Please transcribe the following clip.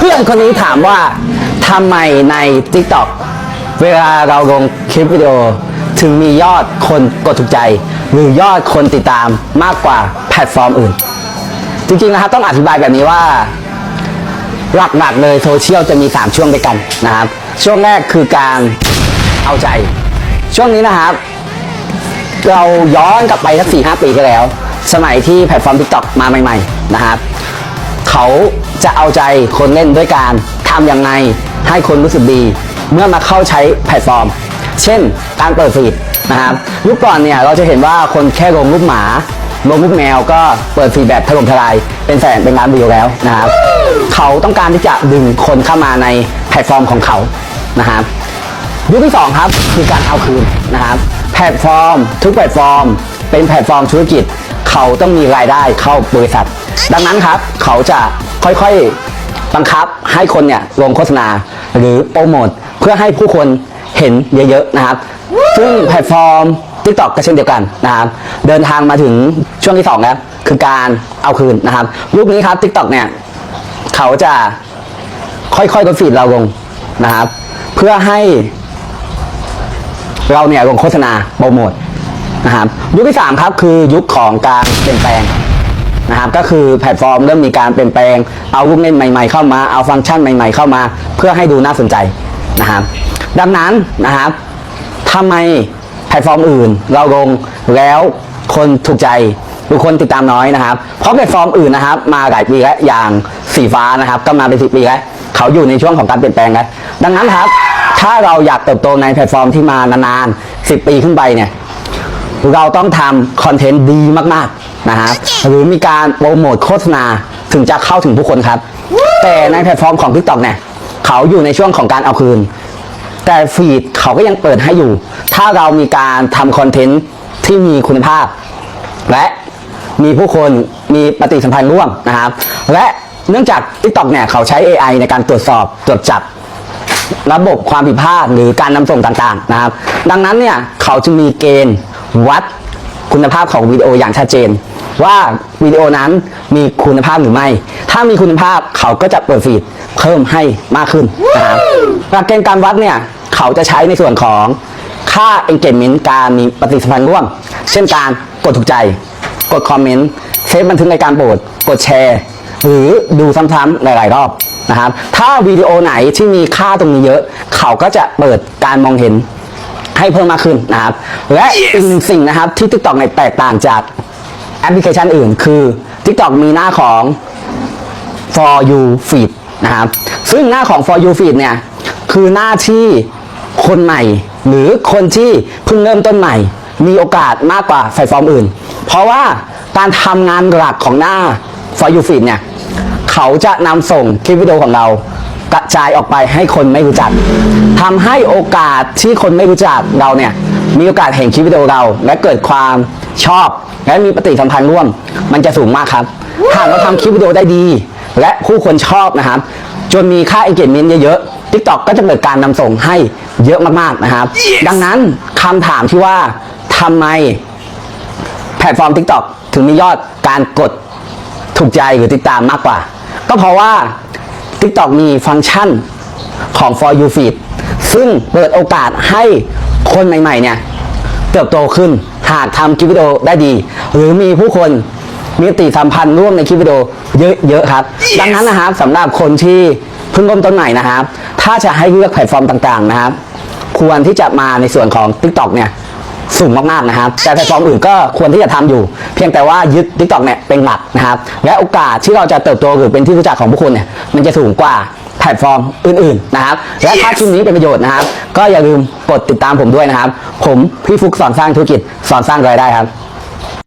เพื่อนคนนี้ถามว่าทำไมใน TikTok เวลาเราลงคลิปวิดีโอ ถึงมียอดคนกดถูกใจ หรือยอดคนติดตามมากกว่าแพลตฟอร์มอื่น จริงๆนะครับต้องอธิบายแบบนี้ว่า หลักๆเลยโซเชียลจะมี 3 ช่วงด้วยกันนะครับ ช่วงแรกคือการเอาใจ ช่วงนี้นะครับ เราย้อนกลับไปสักสี่ห้าปีที่แล้ว สมัยที่แพลตฟอร์ม TikTok มาใหม่ ๆ นะครับ เขาจะเอาใจคนเล่นด้วยการทำอยังไงให้คนรู้สึกดี เมื่อมาเข้าใช้แพลตฟอร์ม เช่น การเปิดฟีดนะครับยุคก่อนเนี่ยเราจะเห็นว่าคนแค่ลงรูปหมาลงรูปแมวก็เปิดฟีดแบบถล่มทลายเป็นแสนเป็นล้านวิวแล้วนะครับเขาต้องการที่จะดึงคนเข้ามาในแพลตฟอร์มของเขานะครับยุคที่สองครับคือการเอาคืนนะครับแพลตฟอร์ม ทุกแพลตฟอร์ม เป็นแพลตฟอร์มธุรกิจ เขาต้องมีรายได้เข้าบริษัท ดังนั้นครับ เขาจะค่อยๆบังคับให้คนเนี่ยลงโฆษณาหรือโปรโมทเพื่อให้ผู้คนเห็นเยอะๆนะครับ ซึ่งแพลตฟอร์ม TikTok ก็เช่นเดียวกันนะครับ เดินทางมาถึงช่วงที่สองแล้วคือการเอาคืนนะครับยุคนี้ครับ TikTok เนี่ย เขาจะค่อยๆลดฟีดเราลงนะครับ เพื่อให้เราเนี่ยลงโฆษณาโปรโมทนะครับยุคที่ 3 ครับคือยุคของการเปลี่ยนแปลง นะครับก็คือแพลตฟอร์มเริ่มมีการเปลี่ยนแปลงเอาลูกเล่นใหม่ ๆเข้ามาเอาฟังก์ชันใหม่ ๆ เข้ามา เพื่อให้ดูน่าสนใจนะครับดังนั้นนะครับทำไมแพลตฟอร์มอื่น เราลงแล้วคนถูกใจหรือคนติดตามน้อยนะครับ เพราะแพลตฟอร์มอื่นนะครับ มาหลายปีแล้วอย่างสีฟ้านะครับก็มาเป็นสิปีแล้วเขาอยู่ในช่วงของการเปลี่ยนแปลงแล้วดังนั้นครับ ถ้าเราอยากเติบโตในแพลตฟอร์มที่มานานๆ10 ปีขึ้นไปเนี่ย เราต้องทำคอนเทนต์ดีมากๆนะครับหรือมีการโปรโมทโฆษณาถึงจะเข้าถึงผู้คนครับ แต่ในแพลตฟอร์มของ TikTok เนี่ยเขาอยู่ในช่วงของการเอาคืน แต่ฟีดเขาก็ยังเปิดให้อยู่ ถ้าเรามีการทำคอนเทนต์ที่มีคุณภาพ และมีผู้คนมีปฏิสัมพันธ์ร่วมนะครับ และเนื่องจาก TikTok เนี่ยเขาใช้ AI ในการตรวจสอบตรวจจับระบบความผิดพลาดหรือการนำส่งต่างๆนะครับ ดังนั้นเนี่ยเขาจึงมีเกณฑ์ วัดคุณภาพของวิดีโออย่างชัดเจน ว่าวิดีโอนั้นมีคุณภาพหรือไม่ ถ้ามีคุณภาพเขาก็จะเปิดฟีดเพิ่มให้มากขึ้นนะครับหลักเกณฑ์การวัดเนี่ยเขาจะใช้ในส่วนของค่า engagement การมีปฏิสัมพันธ์ร่วม เช่นการกดถูกใจ กดคอมเมนต์เซฟบันทึกในการโปรดกดแชร์ หรือดูซ้ำๆหลายๆรอบนะครับ ถ้าวิดีโอไหนที่มีค่าตรงนี้เยอะ เขาก็จะเปิดการมองเห็น ให้เพิ่มมากขึ้นนะครับ และอีกหนึ่งสิ่งนะครับที่ TikTok เนี่ยแตกต่างจากแอปพลิเคชันอื่น คือ TikTok มีหน้าของ for you feed นะครับ ซึ่งหน้าของ for you feed เนี่ย คือหน้าที่คนใหม่ หรือคนที่เพิ่งเริ่มต้นใหม่ มีโอกาสมากกว่าแพลตฟอร์มอื่น เพราะว่าการทำงานหลักของหน้า for you feed เนี่ย เขาจะนำส่งคลิปวิดีโอของเรา กระจายออกไปให้คนไม่รู้จักทำให้โอกาสที่คนไม่รู้จักเราเนี่ยมีโอกาสเห็นคลิปวิดีโอเรา และเกิดความชอบ และมีปฏิสัมพันธ์ร่วม มันจะสูงมากครับหากเราทำคลิปวิดีโอได้ดี และผู้คนชอบนะครับ จนมีค่า engagement เยอะๆ TikTok ก็จะเกิดการนำส่งให้เยอะมากๆนะครับดังนั้นคำถามที่ว่าทำไมแพลตฟอร์ม TikTok ถึงมียอดการกดถูกใจหรือติดตามมากกว่า ก็เพราะว่า TikTok มีฟังก์ชันของ For You Feed ซึ่งเปิดโอกาสให้คนใหม่ๆเนี่ยเติบโตขึ้นหากทำคลิปวิดีโอได้ดี หรือมีผู้คนมีปฏิสัมพันธ์ร่วมในคลิปวิดีโอเยอะๆครับ ดังนั้นนะครับสำหรับคนที่เพิ่งเริ่มต้นใหม่นะครับ ถ้าจะให้เลือกแพลตฟอร์มต่างๆนะครับ ควรที่จะมาในส่วนของ TikTok เนี่ย สูงมากๆนะครับแต่แพลตฟอร์มอื่นก็ควรที่จะทำอยู่ เพียงแต่ว่ายึด TikTok เนี่ยเป็นหลักนะครับและโอกาสที่เราจะเติบโตหรือเป็นที่รู้จักของผู้คนเนี่ยมันจะสูงกว่าแพลตฟอร์มอื่นๆนะครับ และถ้าคลิปนี้เป็นประโยชน์นะครับ ก็อย่าลืมกดติดตามผมด้วยนะครับ ผมพี่ฟุกสอนสร้างธุรกิจสอนสร้างรายได้ครับ